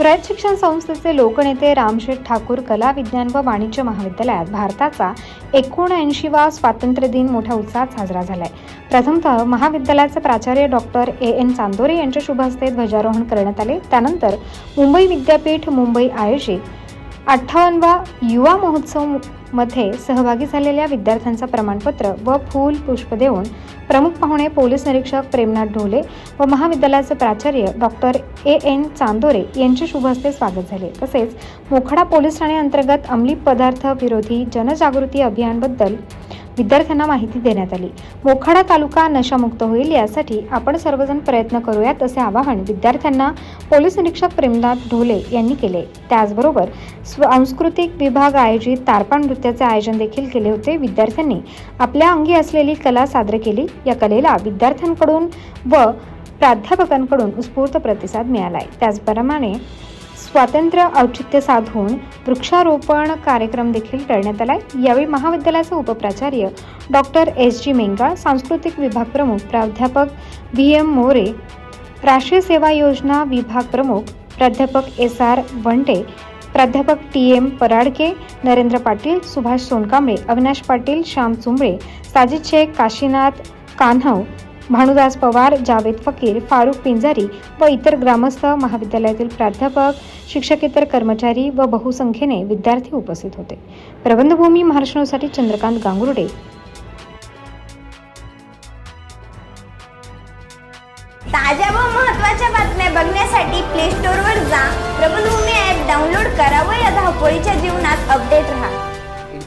रयत शिक्षण संस्थेचे लोकनेते रामशेठ ठाकूर कला विज्ञान व वाणिज्य महाविद्यालयात भारताचा एकोणऐंशीवा स्वातंत्र्य दिन मोठ्या उत्साहात साजरा झालाय. प्रथमतः महाविद्यालयाचे प्राचार्य डॉक्टर ए एन चांदोरे यांच्या शुभ हस्ते ध्वजारोहण करण्यात आले. त्यानंतर मुंबई विद्यापीठ मुंबई आयोजित अठ्ठावन्नवा युवा महोत्सव मध्ये सहभागी झालेल्या विद्यार्थ्यांचा प्रमाणपत्र व फूल पुष्प देऊन प्रमुख पाहुणे पोलीस निरीक्षक प्रेमनाथ ढोले व महाविद्यालयाचे प्राचार्य डॉक्टर ए एन चांदोरे यांचे शुभ हस्ते स्वागत झाले. तसेच मोखडा पोलीस ठाणे अंतर्गत अंमली पदार्थ विरोधी जनजागृती अभियानबद्दल विद्यार्थ्यांना माहिती देण्यात आली. मोखाडा तालुका नशामुक्त होईल यासाठी आपण सर्वजण प्रयत्न करूयात असे आवाहन विद्यार्थ्यांना पोलीस निरीक्षक प्रेमनाथ ढोले यांनी केले. त्याचबरोबर सांस्कृतिक विभाग आयोजित तारपा नृत्याचे आयोजन देखील केले होते. विद्यार्थ्यांनी आपल्या अंगी असलेली कला सादर केली. या कलेला विद्यार्थ्यांकडून व प्राध्यापकांकडून उत्स्फूर्त प्रतिसाद मिळालाय. त्याचप्रमाणे स्वातंत्र्य औचित्य साधून वृक्षारोपण कार्यक्रम देखील करण्यात आला यावेळी महाविद्यालयाचे उपप्राचार्य डॉक्टर एस जी मेंगाळ सांस्कृतिक विभाग प्रमुख प्राध्यापक व्ही एम मोरे राष्ट्रीय सेवा योजना विभाग प्रमुख प्राध्यापक एस आर वंटे प्राध्यापक टी एम पराडके नरेंद्र पाटील सुभाष सोनकांबळे अविनाश पाटील श्याम चुंबळे साजिद शेख काशीनाथ कान्हव भानुदास पवार जावेद फकीर फारुख पिंजारी व इतर ग्रामस्थ महाविद्यालयातील प्राध्यापक शिक्षकेतर कर्मचारी व बहुसंख्येने विद्यार्थी उपस्थित होते. प्रबंधभूमी महाराष्ट्रासाठी चंद्रकांत गांगुर्डे. ताज्या व महत्त्वाच्या बातम्या बघण्यासाठी प्ले स्टोअरवर जा. प्रबंधभूमी ॲप डाउनलोड करा व या धावपळीच्या जीवनात अपडेट राहा.